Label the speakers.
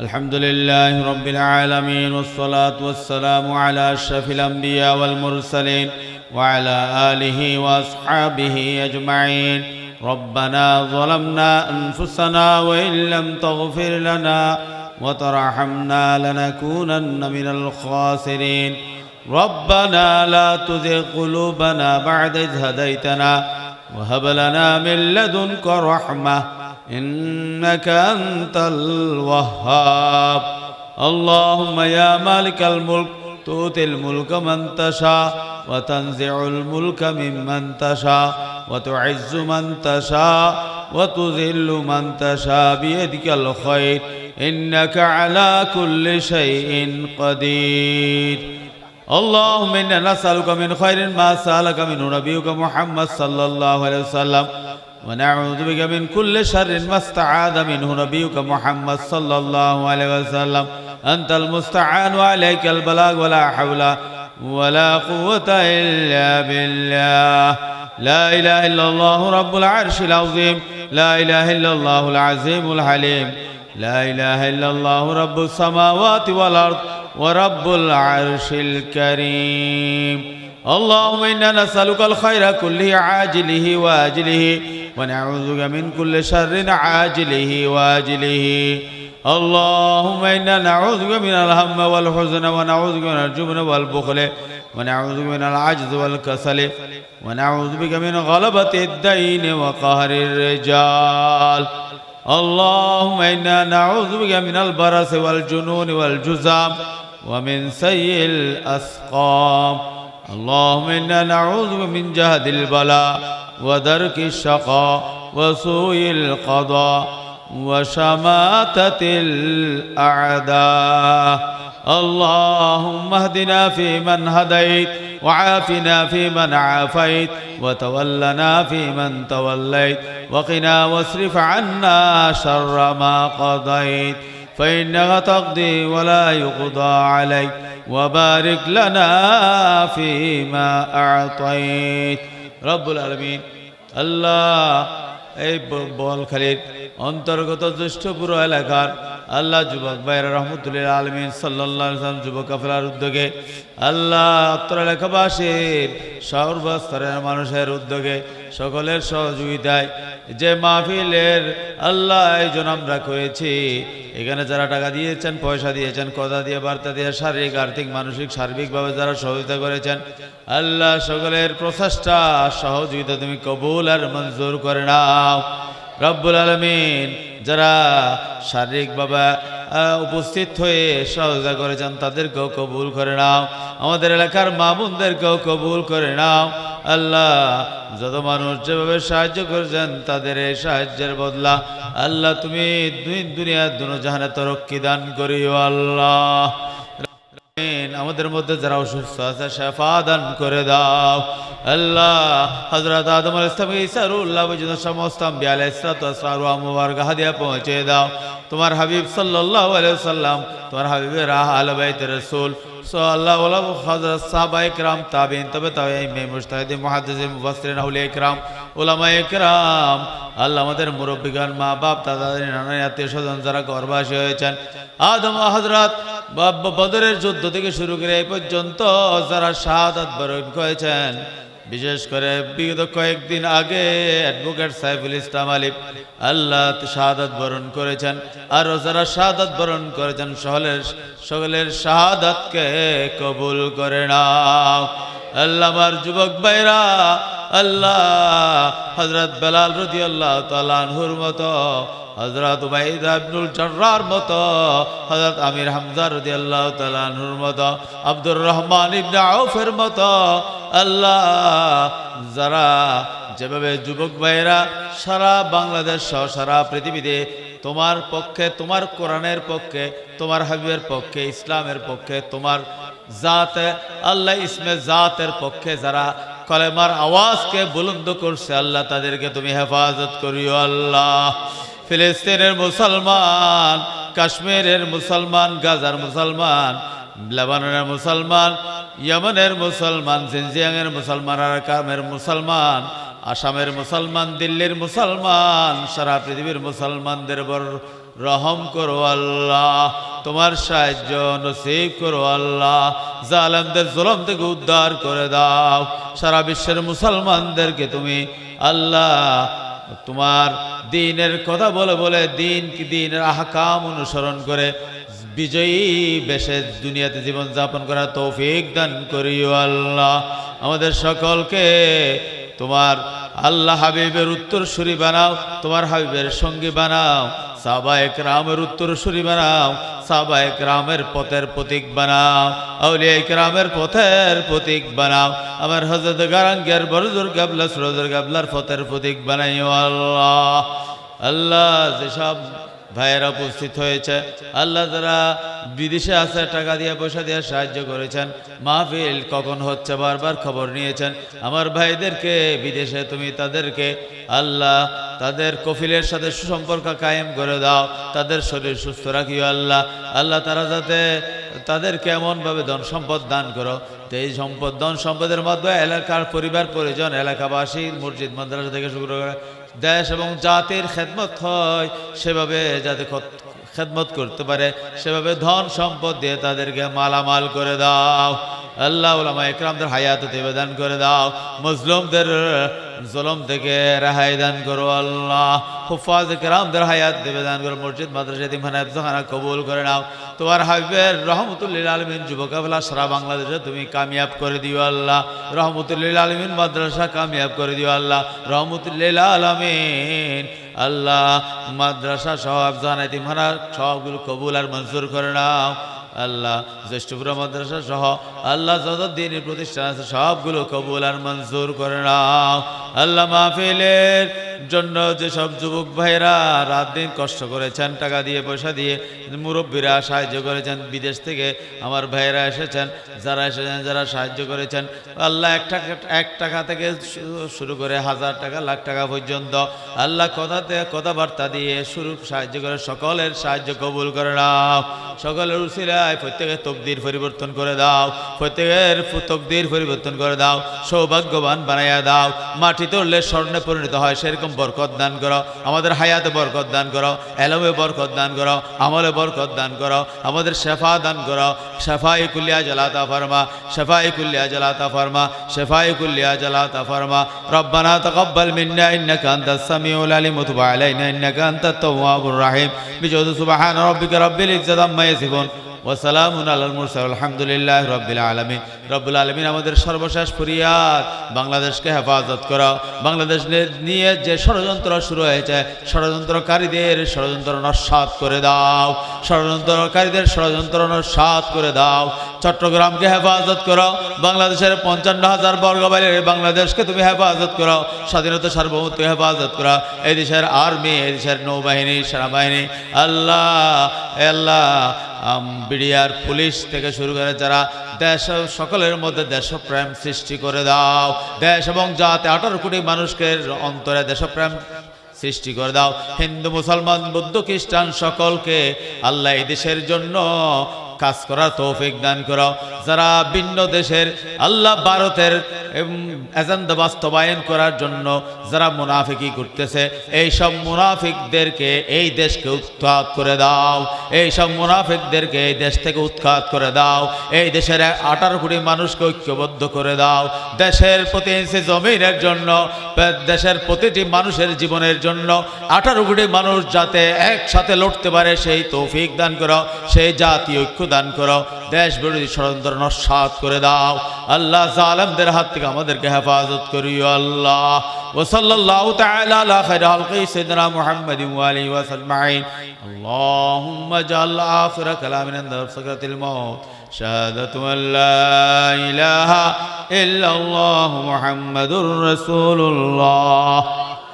Speaker 1: الحمد لله رب العالمين والصلاة والسلام على أشرف الأنبياء والمرسلين وعلى آله وأصحابه أجمعين. ربنا ظلمنا أنفسنا وإن لم تغفر لنا وترحمنا لنكونن من الخاسرين. ربنا لا تزغ قلوبنا بعد إذ هديتنا وهب لنا من لدنك رحمة إنك أنت الوهاب اللهم يا مالك الملك تؤتي الملك من تشاء وتنزع الملك ممن تشاء وتعز من تشاء وتذل من تشاء بيدك الخير إنك على كل شيء قدير اللهم إنا نسألك من خير ما سألك منه نبيك محمد صلى الله عليه وسلم ونعوذ بك من كل شر ما استعاذ منه نبيك محمد صلى الله عليه وسلم. أنت المستعان وعليك البلاغ ولا حول ولا قوة إلا بالله. لا إله إلا الله رب العرش العظيم. لا إله إلا الله العظيم الحليم. لا إله إلا الله رب السماوات والأرض ورب العرش الكريم. اللهم إنا نسألك الخير كله عاجله واجله ونعوذ بك من كل شر عاجله واجله اللهم إنا نعوذ بك من الهم والحزن ونعوذ بك من الجبن والبخل ونعوذ بك من العجز والكسل ونعوذ بك من غلبة الدين وقهر الرجال اللهم إنا نعوذ بك من البرس والجنون والجزام ومن سيء الأسقام اللهم إنا نعوذ من جهد البلاء ودرك الشقاء وسوء القضاء وشماتة الأعداء. اللهم اهدنا فيمن هديت وعافنا فيمن عافيت وتولنا فيمن توليت وقنا واصرف عنا شر ما قضيت فإنك تقضي ولا يقضى عليك. وبارك لنا فيما أعطيت رب العالمين الله এই বলখালির অন্তর্গত জ্যেষ্ঠপুর এলাকার আল্লাহ যুবক ভাইরা রহমতুল্লাহ আলমিন সাল্লাহ যুবক কাফেলার উদ্যোগে, আল্লাহ অত্র এলাকাবাসীর সর্বস্তরের মানুষের উদ্যোগে সকলের সহযোগিতায় যে মাহফিলের আল্লাহ আয়োজন আমরা করেছি, এখানে যারা টাকা দিয়েছেন, পয়সা দিয়েছেন, কথা দিয়ে, বার্তা দিয়ে, শারীরিক, আর্থিক, মানসিক, সার্বিকভাবে যারা সহযোগিতা করেছেন, আল্লাহ সকলের প্রচেষ্টা, সহযোগিতা তুমি কবুল আর মঞ্জুর করে নাও। রব্বুল আলমিন যারা শারীরিকভাবে উপস্থিত হয়ে সহযোগিতা করেছেন, তাদেরকেও কবুল করে নাও। আমাদের এলাকার মা বোনদেরকেও কবুল করে নাও। আল্লাহ যত মানুষ যেভাবে সাহায্য করেছেন, তাদের এই সাহায্যের বদলা আল্লাহ তুমি দুই দুনিয়ার দুনো জাহানে তরক্কি দান করিও আল্লাহ। আমিন। আমাদের মধ্যে যারা অসুস্থ আছে শেফা দান করে দাও। আল্লাহ হজরত আদম আল ইসলাম ইসারুল্লাহ পর্যন্ত সমস্ত আম্বিয়া আলাইহিস সালাতু ওয়াস সালাম মুবারক হাদিয়া পৌঁছে দাও। তোমার হাবিব সাল্লাল্লাহু আলাইহি সাল্লাম তোমার হাবিবের আহলে বাইত রাসূল। সাল্লাল্লাহু আলাইহি হযরত সাহাবা ইকরাম তাবিঈন তবে তাবিঈন মে মুজতাহিদিন মুহাদ্দিসিন, মুফাসসিরিন আউলিয়া ইকরাম উলামা ইকরাম আল্লাহ আমাদের মুরব্বিগান মা বাপ দাদা নানা আত্মীয় স্বজন যারা গর্ভাসী হয়েছেন, আদম হজরত বদরের যুদ্ধ থেকে শুরু করে এই পর্যন্ত যারা শাহাদাত বরণ করেছেন, বিশেষ করে বিগত কয়েকদিন আগে অ্যাডভোকেট সাইফুল ইসলাম আলিফ আল্লাহ শাহাদাত বরণ করেছেন। আরও যারা শাহাদাত বরণ করেছেন, সকলের সকলের শাহাদাতকে কবুল করে না আল্লাহ আমার যুবক ভাইরা আল্লাহ। হজরত বেলাল রদি আল্লাহ তালানহুর মতো হজরত উবাইদ আব্দুল জর্রার মতো হজরত আমির হামজা রদি আল্লাহ তালানহুর মতো, আব্দুর রহমান ইবনে আউফের মতো। আল্লাহ, যারা যেভাবে যুবক ভাইয়েরা সারা বাংলাদেশ সহ সারা পৃথিবীতে তোমার পক্ষে, তোমার কোরআনের পক্ষে, তোমার হাবিবের পক্ষে, ইসলামের পক্ষে, তোমার জাতে, আল্লাহ ইসমে জাতের পক্ষে যারা কলেমার আওয়াজকে বুলন্দ করছে আল্লাহ, তাদেরকে তুমি হেফাজত করিও আল্লাহ। ফিলিস্তিনের মুসলমান, কাশ্মীরের মুসলমান, গাজার মুসলমান, লেবাননের মুসলমান, ইয়েমেনের মুসলমান, জিনজিয়াংয়ের মুসলমান, আরাকামের মুসলমান, আসামের মুসলমান, দিল্লির মুসলমান, সারা পৃথিবীর মুসলমানদের বর রহম করো আল্লাহ, তোমার সাহায্য নসিব করো আল্লাহ। জালেমদের জুলম থেকে উদ্ধার করে দাও। সারা বিশ্বের মুসলমানদেরকে তুমি আল্লাহ, তোমার দিনের কথা বলে বলে দিন কি দিনের আহকাম অনুসরণ করে বিজয়ী বেশে দুনিয়াতে জীবন যাপন করার তৌফিক দান করিও আল্লাহ। আমাদের সকলকে তোমার আল্লাহ হাবিবের উত্তরসূরি বানাও, তোমার হাবিবের সঙ্গী বানাও সাবা একরামের উত্তরসূরি বানাও সাবা একরামের পথের প্রতীক বানাও, আউলিয়া একরামের পথের প্রতীক বানাও, আমার হজরত গারাঙ্গের বরজুর গাবলা সুরজুর গাবলার পথের প্রতীক বানাইও আল্লাহ। আল্লাহ যেসব ভাইয়েরা উপস্থিত হয়েছে। আল্লাহ তারা বিদেশে আছে, টাকা দিয়ে পয়সা দিয়ে সাহায্য করেছেন, মাহফিল কখন হচ্ছে বারবার খবর নিয়েছেন। আমার ভাইদেরকে বিদেশে তুমি তাদেরকে আল্লাহ তাদের কফিলের সাথে সুসম্পর্ক কায়েম করে দাও, তাদের শরীর সুস্থ রাখিও আল্লাহ। আল্লাহ তারা যাতে তাদেরকে এমনভাবে ধন সম্পদ দান করো। তো এই সম্পদ, ধন সম্পদের মাধ্যমে এলাকার পরিবার, পরিজন, এলাকাবাসী, মসজিদ, মাদ্রাসা থেকে শুরু করে দেশ এবং জাতির খেদমত হয়, সেভাবে যাতে খেদমত করতে পারে, সেভাবে ধন সম্পদ দিয়ে তাদেরকে মালামাল করে দাও। আল্লাহ উলামা একরামদের হায়াত দান করে দাও। মুসলিমদের জলম থেকে রেহাই দান করো আল্লাহ। হুফাজ একরামদের হায়াত দেবে, দান করো। মসজিদ, মাদ্রাসা দিমখানা এফজাখানা কবুল করে নাও। তোমার হাবিবের রহমতুল্লিল আলমিন যুবকাবেলা সারা বাংলাদেশে তুমি কামিয়াব করে দিও আল্লাহ। রহমতুল্লিল আলমিন মাদ্রাসা কামিয়াব করে দিও আল্লাহ। রহমতুল্লিল আলমিন আল্লাহ মাদ্রাসা সহ আফজান এতিমখানা সবগুলো কবুল আর মঞ্জুর করে নাও। আল্লাহ জ্যেষ্ঠপুরা মাদ্রাসা সহ আল্লাহ যত দিনের প্রতিষ্ঠান আছে সবগুলো কবুল আর মঞ্জুর করে নাও। আল্লাহ মাহফিলের জন্য যেসব যুবক ভাইরা রাত দিন কষ্ট করেছেন টাকা দিয়ে, পয়সা দিয়ে মুরব্বীরা সাহায্য করেছেন, বিদেশ থেকে আমার ভাইয়েরা এসেছেন, যারা এসেছেন, যারা সাহায্য করেছেন, আল্লাহ এক টাকা এক টাকা থেকে শুরু করে হাজার টাকা, লাখ টাকা পর্যন্ত আল্লাহ কথাতে কথাবার্তা দিয়ে শুরু সাহায্য করে, সকলের সাহায্য কবুল করে নাও। সকলের উসিলায় প্রত্যেকের তকদির পরিবর্তন করে দাও। প্রত্যেকের তকদির পরিবর্তন করে দাও। সৌভাগ্যবান বানাইয়া দাও। মাটি তুললে স্বর্ণে পরিণত হয়, সেরকম তুমি বরকত দান করো, আমাদের হায়াতে বরকত দান করো, এলমে বরকত দান করো, আমলে বরকত দান করো, আমাদের শেফা দান করো। শেফা ইকুল্লিয়া জলাতা ফরমা শেফা ইকুল্লিয়া জলাতা ফরমা শেফা ইকুল্লিয়া জলাতা ফরমা। রব্বানা তকব্বাল মিন্না ইন্নাকা আনতাস সামিউল আলিম ওয়া তুব আলাইনা ইন্নাকা আনতাত তাওয়াবুর রাহিম। বিজুদ সুবহান রাব্বিকা রাব্বিল ইজ্জাতি আম্মা ইয়াসিফুন। ওসালামুন আল্লাহ মুরসাল আলহামদুলিল্লাহ রব্বুল আলমিন। রব্বুল আলমিন আমাদের সর্বশেষ ফরিয়াদ, বাংলাদেশকে হেফাজত করা বাংলাদেশ নিয়ে যে ষড়যন্ত্র শুরু হয়েছে, ষড়যন্ত্রকারীদের ষড়যন্ত্র নস্বাত করে দাও। ষড়যন্ত্রকারীদের ষড়যন্ত্র নস্বাত করে দাও। চট্টগ্রামকে হেফাজত করো। বাংলাদেশের পঞ্চান্ন হাজার বর্গ বর্গবাইলের বাংলাদেশকে তুমি হেফাজত করো। স্বাধীনতা সার্বভৌমত্ব হেফাজত করো। এই দেশের আর্মি, এই দেশের নৌবাহিনী, সেনাবাহিনী, আল্লাহ আল্লাহ বিডিআর, পুলিশ থেকে শুরু করে যারা দেশ, সকলের মধ্যে দেশপ্রেম সৃষ্টি করে দাও। দেশ এবং জাতে, আঠারো কোটি মানুষকে অন্তরে দেশপ্রেম সৃষ্টি করে দাও। হিন্দু, মুসলমান, বৌদ্ধ, খ্রিস্টান, সকলকে আল্লাহ এই দেশের জন্য কাজ করার তৌফিক দান করো। যারা ভিন্ন দেশের আল্লাহ ভারতের এজেন্ডা বাস্তবায়ন করার জন্য যারা মুনাফিকি করতেছে এই সব মুনাফিকদেরকে এই দেশকে উৎখাত করে দাও। এই সব মুনাফিকদেরকে এই দেশ থেকে উৎখাত করে দাও। এই দেশের আঠারো কোটি মানুষকে ঐক্যবদ্ধ করে দাও। দেশের প্রতি জমিনের জন্য, দেশের প্রতিটি মানুষের জীবনের জন্য আঠারো কোটি মানুষ যাতে একসাথে লড়তে পারে, সেই তৌফিক দান করো, সেই জাতি ঐক্য দান করো। দেশ বিরোধী ষড়যন্ত্র নস্বাত করে দাও আল্লাহ জালেমদের হাত থেকে আমাদেরকে হেফাজত করিও আল্লাহ وصلى الله تعالى على خير خلقه سيدنا محمد وآله وسلم أجمعين. اللهم اجعل آخر كلامنا عند سكرة الموت شهادة أن لا إله إلا الله محمد رسول الله